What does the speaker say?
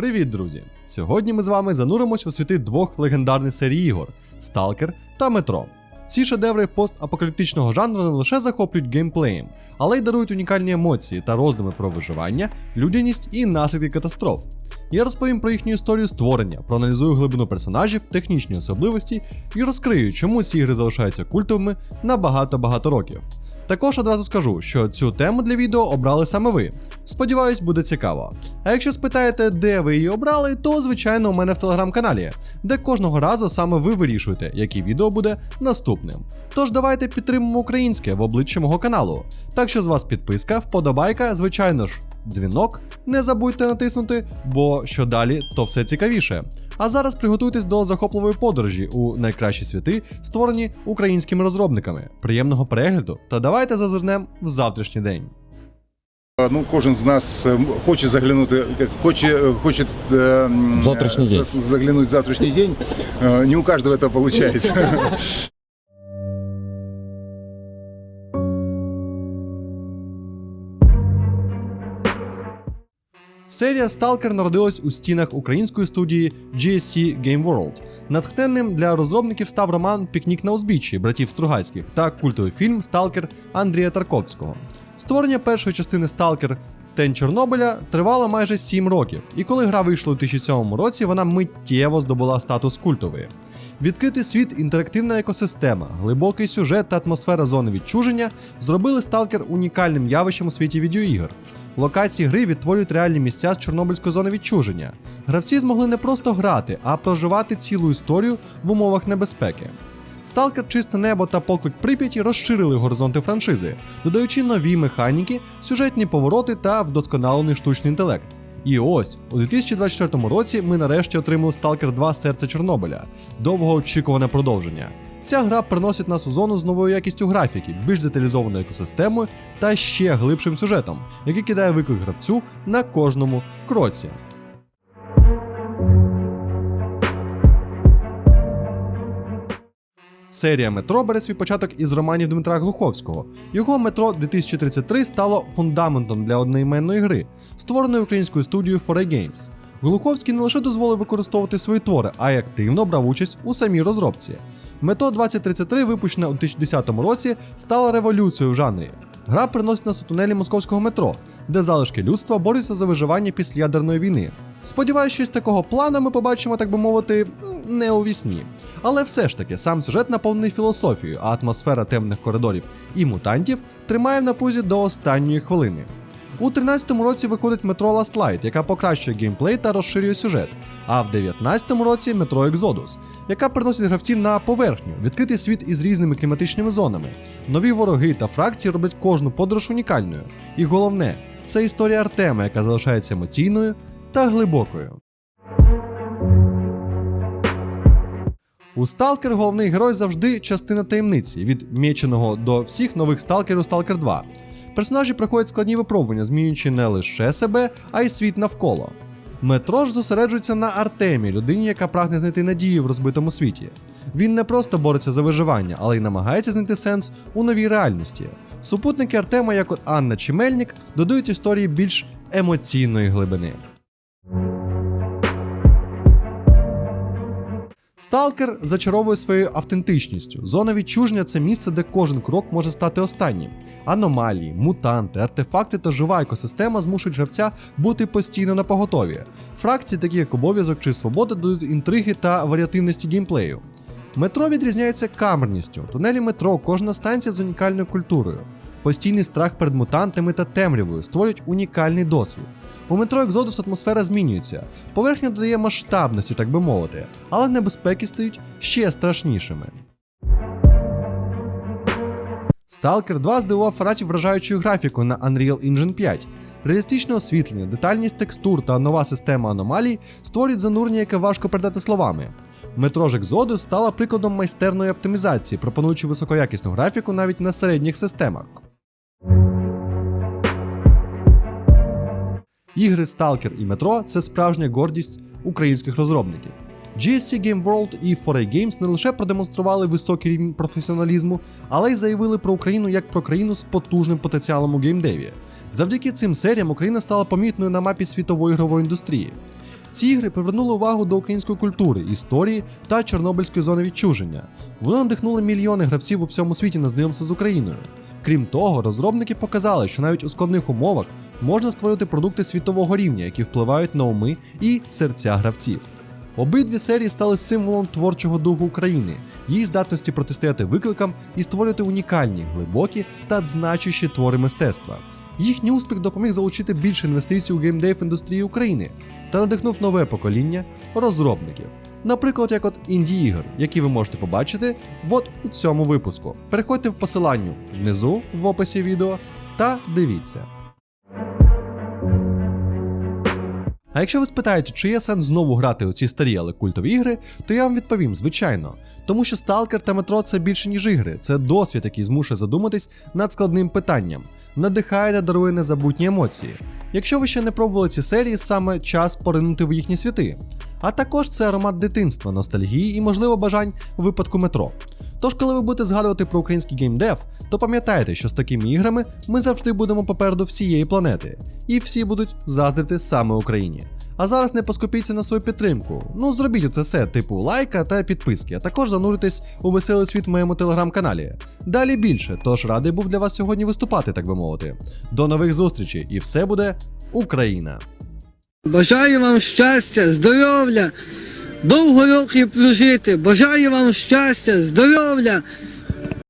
Привіт, друзі! Сьогодні ми з вами зануримось у світи двох легендарних серій ігор Сталкер та Метро. Ці шедеври постапокаліптичного жанру не лише захоплюють геймплеєм, але й дарують унікальні емоції та роздуми про виживання, людяність і наслідки катастроф. Я розповім про їхню історію створення, проаналізую глибину персонажів, технічні особливості і розкрию, чому ці ігри залишаються культовими на багато-багато років. Також одразу скажу, що цю тему для відео обрали саме ви. Сподіваюсь, буде цікаво. А якщо спитаєте, де ви її обрали, то звичайно у мене в телеграм-каналі, де кожного разу саме ви вирішуєте, яке відео буде наступним. Тож давайте підтримуємо українське в обличчі мого каналу. Так що з вас підписка, вподобайка, звичайно ж, дзвінок. Не забудьте натиснути, бо що далі, то все цікавіше. А зараз приготуйтесь до захопливої подорожі у найкращі світи, створені українськими розробниками. Приємного перегляду та давайте зазирнемо в завтрашній день. Ну, кожен з нас е, хоче заглянути, хоче, хоче е, Завтрашній е, день. за- заглянуть в завтрашний день. Е, Не у каждого это получается. Серія Stalker народилась у стінах української студії GSC Game World. Натхненним для розробників став роман Пікнік на узбіччі братів Стругацьких та культовий фільм Сталкер Андрія Тарковського. Створення першої частини Stalker Тень Чорнобиля тривало майже 7 років, і коли гра вийшла у 2007 році, вона миттєво здобула статус культової. Відкритий світ, інтерактивна екосистема, глибокий сюжет та атмосфера зони відчуження зробили Stalker унікальним явищем у світі відеоігр. Локації гри відтворюють реальні місця з Чорнобильської зони відчуження. Гравці змогли не просто грати, а проживати цілу історію в умовах небезпеки. Сталкер Чисте небо та поклик Прип'яті розширили горизонти франшизи, додаючи нові механіки, сюжетні повороти та вдосконалений штучний інтелект. І ось у 2024 році ми нарешті отримали Stalker 2 Серце Чорнобиля, довгоочікуване продовження. Ця гра приносить нас у зону з новою якістю графіки, більш деталізованою екосистемою та ще глибшим сюжетом, який кидає виклик гравцю на кожному кроці. Серія метро бере свій початок із романів Дмитра Глуховського. Його метро 2033 стало фундаментом для одноіменної гри, створеної українською студією 4A Games. Глуховський не лише дозволив використовувати свої твори, а й активно брав участь у самій розробці. Метро 2033, випущена у 2010 році, стала революцією в жанрі. Гра приносить нас у тунелі московського метро, де залишки людства борються за виживання після ядерної війни. Сподіваюсь, щось такого плану ми побачимо, так би мовити, не у вісні. Але все ж таки, сам сюжет наповнений філософією, а атмосфера темних коридорів і мутантів тримає в напузі до останньої хвилини. У 13-му році виходить метро Last Light, яка покращує геймплей та розширює сюжет. А в 19-му році метро Exodus, яка приносить гравців на поверхню, відкритий світ із різними кліматичними зонами. Нові вороги та фракції роблять кожну подорож унікальною. І головне, це історія Артема, яка залишається емоційною та глибокою. У Сталкер головний герой завжди частина таємниці, від меченого до всіх нових сталкерів Сталкер 2. Персонажі проходять складні випробування, змінюючи не лише себе, а й світ навколо. Метро ж зосереджується на Артемі, людині, яка прагне знайти надію в розбитому світі. Він не просто бореться за виживання, але й намагається знайти сенс у новій реальності. Супутники Артема, як от Анна чи Мельник, додають історії більш емоційної глибини. Сталкер зачаровує своєю автентичністю. Зона відчуження це місце, де кожен крок може стати останнім. Аномалії, мутанти, артефакти та жива екосистема змушують гравця бути постійно на поготові. Фракції, такі як обов'язок чи свобода, додають інтриги та варіативності геймплею. Метро відрізняється камерністю. Тунелі метро, кожна станція з унікальною культурою. Постійний страх перед мутантами та темрявою створюють унікальний досвід. У метро Екзодус атмосфера змінюється, поверхня додає масштабності, так би мовити, але небезпеки стають ще страшнішими. Stalker 2 здивував фанатів вражаючою графікою на Unreal Engine 5. Реалістичне освітлення, детальність текстур та нова система аномалій створюють занурення, яке важко передати словами. Метро ж Exodus стала прикладом майстерної оптимізації, пропонуючи високоякісну графіку навіть на середніх системах. Ігри Stalker і Metro – це справжня гордість українських розробників. GSC Game World і 4A Games не лише продемонстрували високий рівень професіоналізму, але й заявили про Україну як про країну з потужним потенціалом у геймдеві. Завдяки цим серіям Україна стала помітною на мапі світової ігрової індустрії. Ці ігри привернули увагу до української культури, історії та Чорнобильської зони відчуження. Вони надихнули мільйони гравців у всьому світі на знайомство з Україною. Крім того, розробники показали, що навіть у складних умовах можна створити продукти світового рівня, які впливають на уми і серця гравців. Обидві серії стали символом творчого духу України, її здатності протистояти викликам і створювати унікальні, глибокі та значущі твори мистецтва. Їхній успіх допоміг залучити більше інвестицій у геймдейв індустрії України та надихнув нове покоління розробників. Наприклад, як от інді ігор, які ви можете побачити от у цьому випуску. Переходьте в посиланню внизу в описі відео та дивіться. А якщо ви спитаєте, чи є сенс знову грати у ці старі, але культові ігри, то я вам відповім, звичайно. Тому що Stalker та Metro це більше, ніж ігри, це досвід, який змушує задуматись над складним питанням, надихає та дарує незабутні емоції. Якщо ви ще не пробували ці серії, саме час поринути в їхні світи. А також це аромат дитинства, ностальгії і, можливо, бажань у випадку метро. Тож, коли ви будете згадувати про український геймдев, то пам'ятайте, що з такими іграми ми завжди будемо попереду всієї планети, і всі будуть заздрити саме Україні. А зараз не поскупіться на свою підтримку. Ну зробіть оце все, типу лайка та підписки, а також зануритесь у веселий світ в моєму телеграм-каналі. Далі більше, тож радий був для вас сьогодні виступати, так би мовити. До нових зустрічей, і все буде Україна! Бажаю вам щастя, здоров'я, довго років прожити. Бажаю вам щастя, здоров'я,